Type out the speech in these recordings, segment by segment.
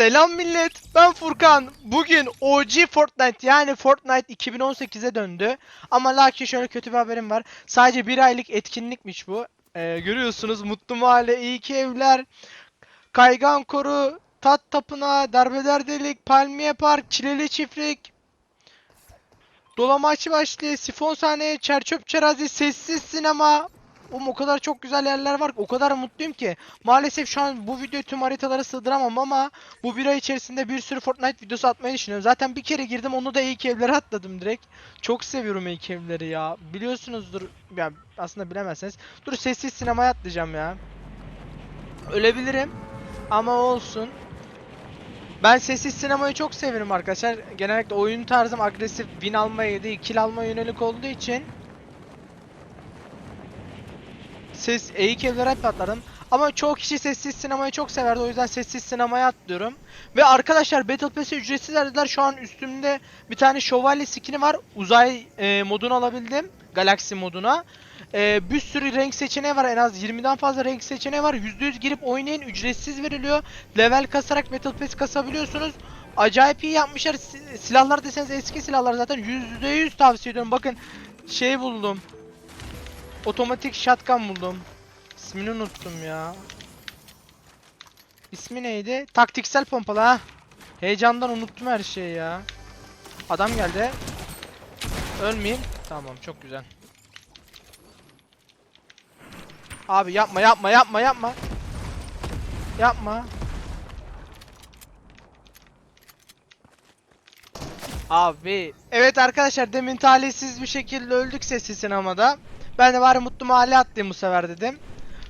Selam millet. Ben Furkan. Bugün OG Fortnite yani Fortnite 2018'e döndü. Ama lakin şöyle kötü bir haberim var. Sadece bir aylık etkinlikmiş bu. Ee, görüyorsunuz Mutlu Mahalle, iyi ki evler, Kaygan Koru, Tat Tapınağı, Derbeder Delik, Palmiye Park, Çileli Çiftlik, Dolamaçlı Başlı, Sifon Sahne, Çerçöp Çerazi, Sessiz Sinema. Oğlum o kadar çok güzel yerler var o kadar mutluyum ki. Maalesef şu an bu videoyu tüm haritalara sığdıramam ama bu bir ay içerisinde bir sürü Fortnite videosu atmayı düşünüyorum. Zaten bir kere girdim onu da ilk evlere atladım direkt. Çok seviyorum ilk evleri ya. Biliyorsunuzdur. Ya aslında bilemezseniz. Dur sessiz sinemaya atlayacağım ya. Ölebilirim ama olsun. Ben sessiz sinemayı çok severim arkadaşlar. Genellikle oyun tarzım agresif win almaya değil kill almaya yönelik olduğu için ses eğik evlere hep atlarım. Ama çoğu kişi sessiz sinemayı çok severdi. O yüzden sessiz sinemaya atlıyorum. Ve arkadaşlar Battle Pass'e ücretsiz verdiler. Şu an üstümde bir tane şövalye skini var. Uzay e, modunu alabildim. Galaxy moduna. E, bir sürü renk seçeneği var. En az 20'den fazla renk seçeneği var. %100 girip oynayın. Ücretsiz veriliyor. Level kasarak Battle Pass kasabiliyorsunuz. Acayip iyi yapmışlar. Si- Silahlar deseniz eski silahlar zaten %100 tavsiye ediyorum. Bakın şey buldum. Otomatik shotgun buldum. İsmini unuttum ya. İsmi neydi? Taktiksel pompalı ha. Heyecandan unuttum her şeyi ya. Adam geldi. Ölmeyeyim. Tamam çok güzel. Abi yapma yapma yapma yapma. Yapma. Abi. Evet arkadaşlar demin talihsiz bir şekilde öldük sessiz sinemada. Ben de bari mutlu mahalle atlayayım bu sefer dedim.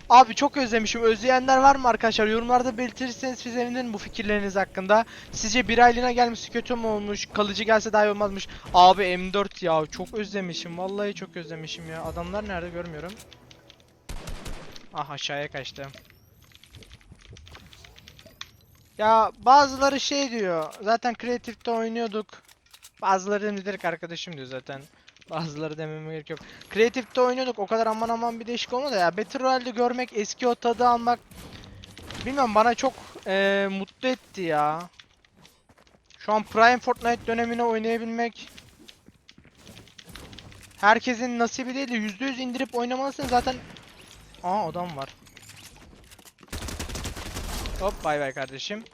Abi çok özlemişim. Özleyenler var mı arkadaşlar? Yorumlarda belirtirseniz siz bu fikirleriniz hakkında. Sizce bir aylığına gelmesi kötü mü olmuş? Kalıcı gelse daha iyi olmazmış. Abi M4 ya çok özlemişim. Vallahi çok özlemişim ya. Adamlar nerede görmüyorum. Ah aşağıya kaçtı. Ya bazıları şey diyor. Zaten kreatifte oynuyorduk. Bazıları da direkt arkadaşım diyor zaten. Bazıları dememe gerek yok. Creative'de oynuyorduk o kadar aman aman bir değişik olmadı ya. Battle Royale'de görmek, eski o tadı almak bilmiyorum bana çok eee, mutlu etti ya. Şu an Prime Fortnite dönemine oynayabilmek herkesin nasibi değil de %100 indirip oynamalısın zaten. Aa adam var. Hop bay bay kardeşim.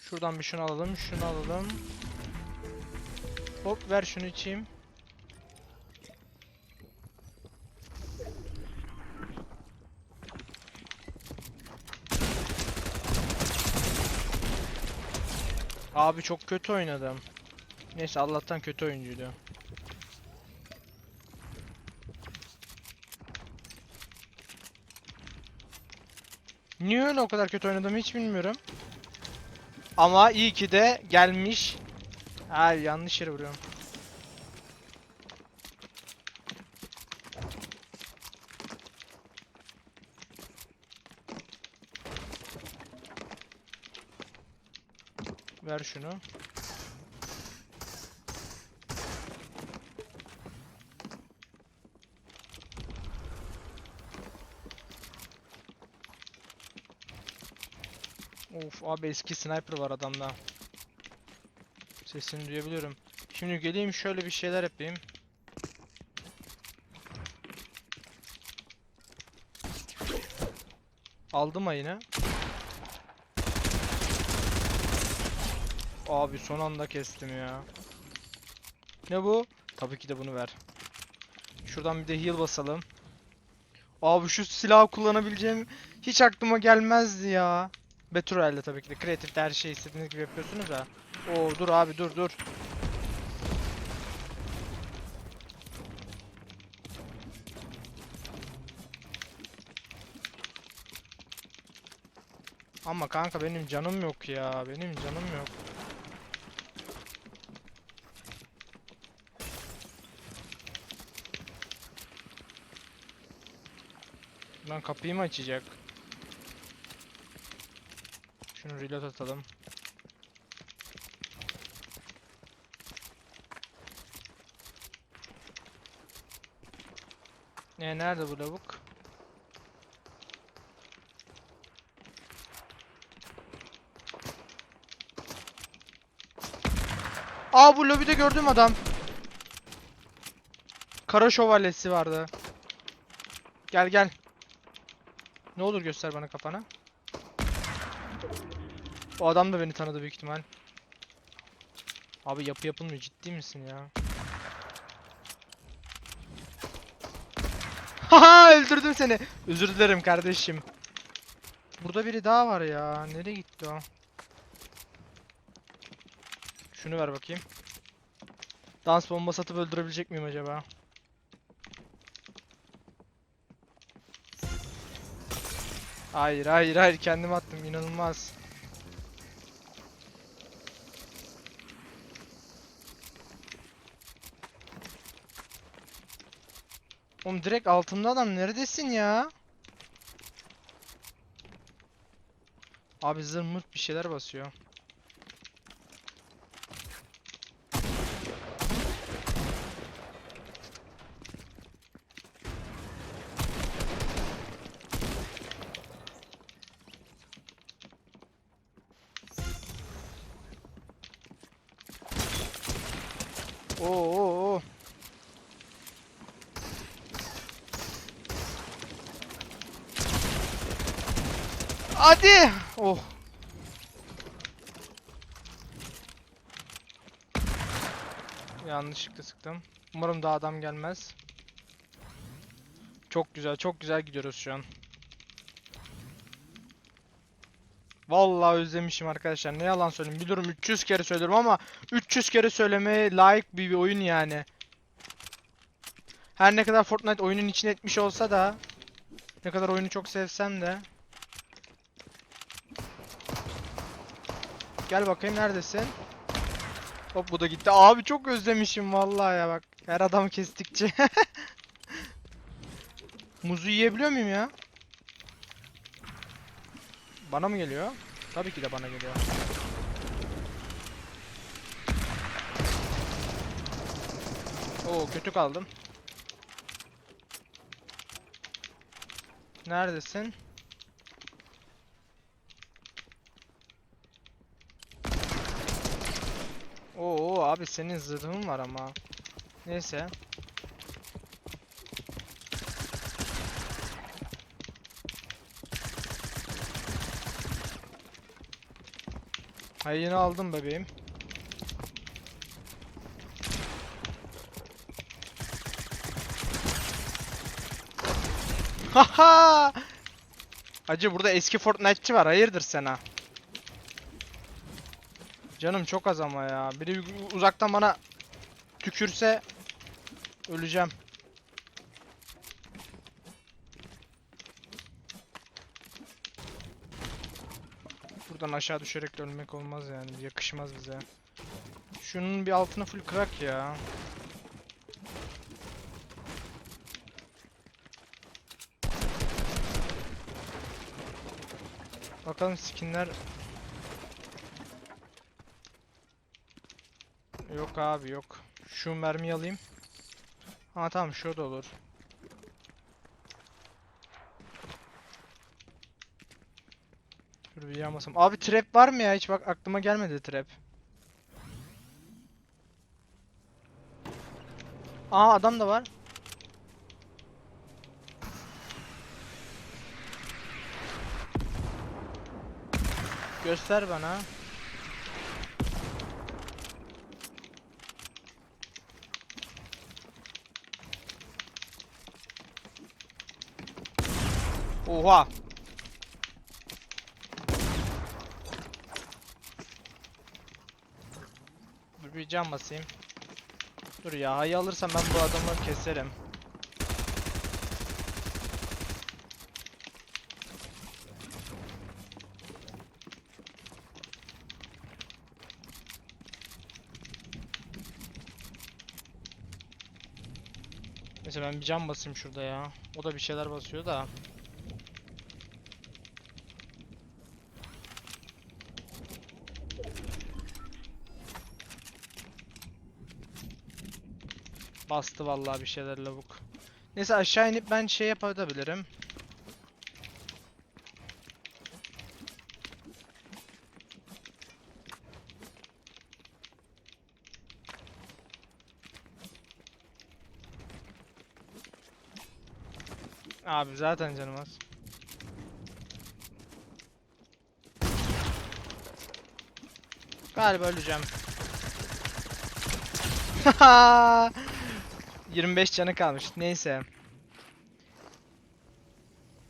Şuradan bir şunu alalım, şunu alalım. Hop ver şunu içeyim. Abi çok kötü oynadım. Neyse Allah'tan kötü oyuncuydu. Niye öyle o kadar kötü oynadım hiç bilmiyorum. Ama iyi ki de gelmiş. Ay yanlış yere vuruyorum. Ver şunu. Of abi eski sniper var adamda. Sesini duyabiliyorum. Şimdi geleyim şöyle bir şeyler yapayım. Aldım ayını. Abi son anda kestim ya. Ne bu? Tabii ki de bunu ver. Şuradan bir de heal basalım. Abi şu silahı kullanabileceğim hiç aklıma gelmezdi ya. Beturel'de tabii ki de. Kreatifte her şeyi istediğiniz gibi yapıyorsunuz ha. Oo dur abi dur dur. Ama kanka benim canım yok ya. Benim canım yok. Lan kapıyı mı açacak? Şunu reload atalım. E nerede bu lavuk? Aa bu lobide gördüğüm adam. Kara şövalyesi vardı. Gel gel. Ne olur göster bana kafanı. O adam da beni tanıdı büyük ihtimal. Abi yapı yapılmıyor ciddi misin ya? Haha öldürdüm seni. Özür dilerim kardeşim. Burada biri daha var ya. Nereye gitti o? Şunu ver bakayım. Dans bombası atıp öldürebilecek miyim acaba? Hayır hayır hayır kendim attım inanılmaz. Oğlum direkt altımda adam neredesin ya? Abi zırh mırt bir şeyler basıyor. Oo oo oo. Hadi. Oh. Yanlışlıkla sıktım. Umarım daha adam gelmez. Çok güzel, çok güzel gidiyoruz şu an. Vallahi özlemişim arkadaşlar. Ne yalan söyleyeyim. Biliyorum 300 kere söylüyorum ama 300 kere söylemeye layık bir, bir oyun yani. Her ne kadar Fortnite oyunun içine etmiş olsa da ne kadar oyunu çok sevsem de Gel bakayım neredesin? Hop bu da gitti. Abi çok özlemişim vallahi ya bak. Her adam kestikçe. Muzu yiyebiliyor muyum ya? Bana mı geliyor? Tabii ki de bana geliyor. Oo kötü kaldım. Neredesin? Oo abi senin zırhın var ama. Neyse. Hayını aldım bebeğim. Haha! Acı burada eski Fortnite'çı var. Hayırdır sana? Canım çok az ama ya. Biri uzaktan bana tükürse öleceğim. Buradan aşağı düşerek ölmek olmaz yani. Yakışmaz bize. Şunun bir altını full kırak ya. Bakalım skinler Yok abi yok. Şu mermiyi alayım. Ha tamam şu da olur. Dur bir yanmasam. Abi trap var mı ya? Hiç bak aklıma gelmedi trap. Aa adam da var. Göster bana. Oha. Bir can basayım. Dur ya hayı alırsam ben bu adamı keserim. Neyse ben bir can basayım şurada ya. O da bir şeyler basıyor da. Bastı vallahi bir şeyler lavuk. Neyse aşağı inip ben şey yapabilirim. Abi zaten canım az. Galiba öleceğim. 25 canı kalmış. Neyse.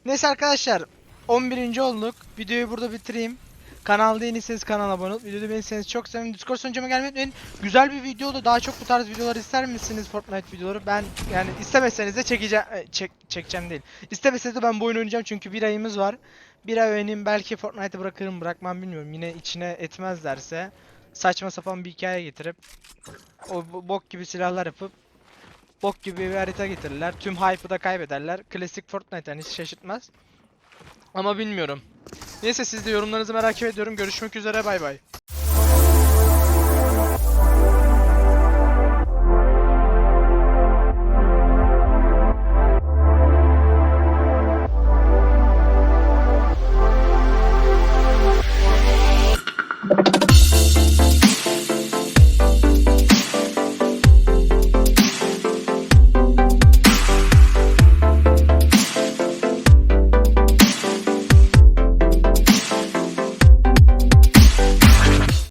Neyse arkadaşlar. 11. olduk. Videoyu burada bitireyim. Kanalda yeniyseniz kanala abone olup videoda beğenirseniz çok sevinirim. Discord sunucuma gelmeyi unutmayın. Güzel bir video oldu. Daha çok bu tarz videolar ister misiniz Fortnite videoları? Ben yani istemeseniz de çekeceğim. e, Çek, çekeceğim değil. İstemeseniz de ben bu oyunu oynayacağım çünkü bir ayımız var. Bir ay oynayayım belki Fortnite'ı bırakırım bırakmam bilmiyorum. Yine içine etmezlerse saçma sapan bir hikaye getirip o bo- bok gibi silahlar yapıp bok gibi bir harita getirirler. Tüm hype'ı da kaybederler. Klasik Fortnite yani hiç şaşırtmaz. Ama bilmiyorum. Neyse siz de yorumlarınızı merak ediyorum. Görüşmek üzere bay bay.